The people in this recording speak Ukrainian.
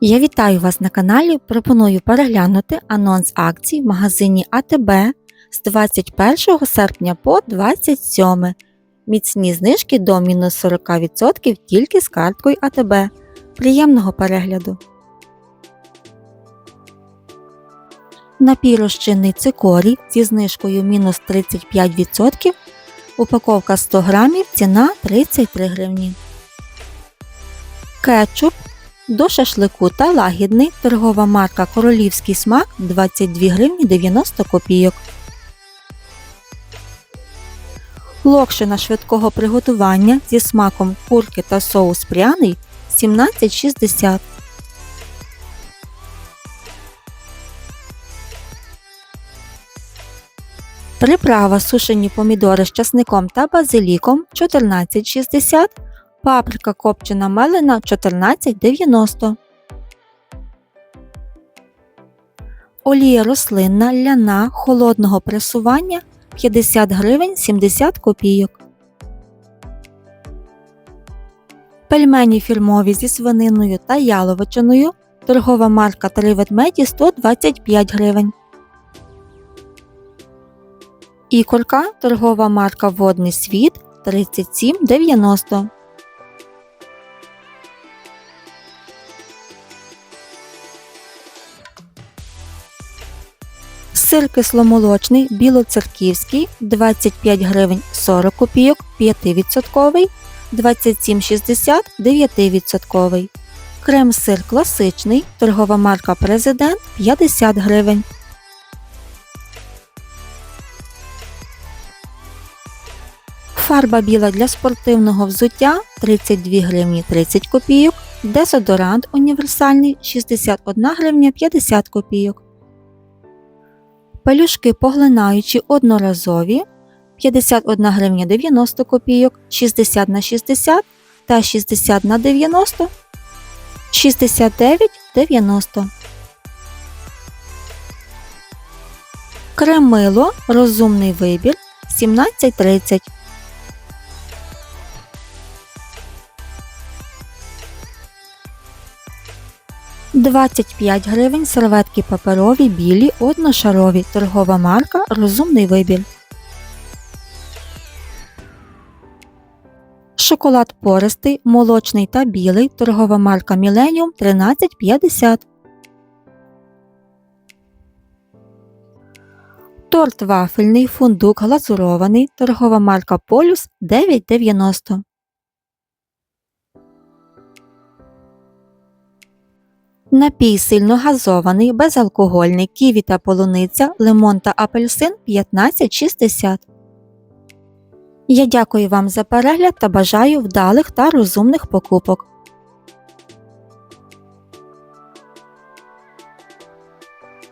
Я вітаю вас на каналі. Пропоную переглянути анонс акцій в магазині АТБ з 21 серпня по 27. Міцні знижки до мінус 40% тільки з карткою АТБ. Приємного перегляду! Напій розчинний цикорій зі знижкою мінус 35%. Упаковка 100 грамів, ціна 33 гривні. Кетчуп до шашлику та лагідний торгова марка Королівський смак 22 гривні 90 копійок. Локшина швидкого приготування зі смаком курки та соус пряний 17,60. Приправа сушені помідори з часником та базиліком 14,60. Паприка копчена мелена 14,90. Олія рослинна ляна холодного пресування 50 гривень 70 копійок. Пельмені фірмові зі свининою та яловичиною. Торгова марка Три ведмеді 125 гривень. Ікорка торгова марка Водний світ 37,90. Сир кисломолочний білоцерківський 25 гривень 40 копійок 5%, 27,60 9%. Крем-сир класичний, торгова марка Президент 50 гривень. Фарба біла для спортивного взуття 32 гривні 30 копійок. Дезодорант універсальний 61 гривня 50 копійок. Пелюшки поглинаючі одноразові 51 гривня 90 копійок, 60 на 60 та 60 на 90 69,90. Кремило розумний вибір 17,30. Двадцять п'ять гривень серветки паперові, білі, одношарові. Торгова марка Розумний вибір. Шоколад пористий, молочний та білий. Торгова марка Millennium 13,50. Торт вафельний, фундук глазурований. Торгова марка Полюс 9,90. Напій сильно газований, безалкогольний, ківі та полуниця, лимон та апельсин 15,60. Я дякую вам за перегляд та бажаю вдалих та розумних покупок.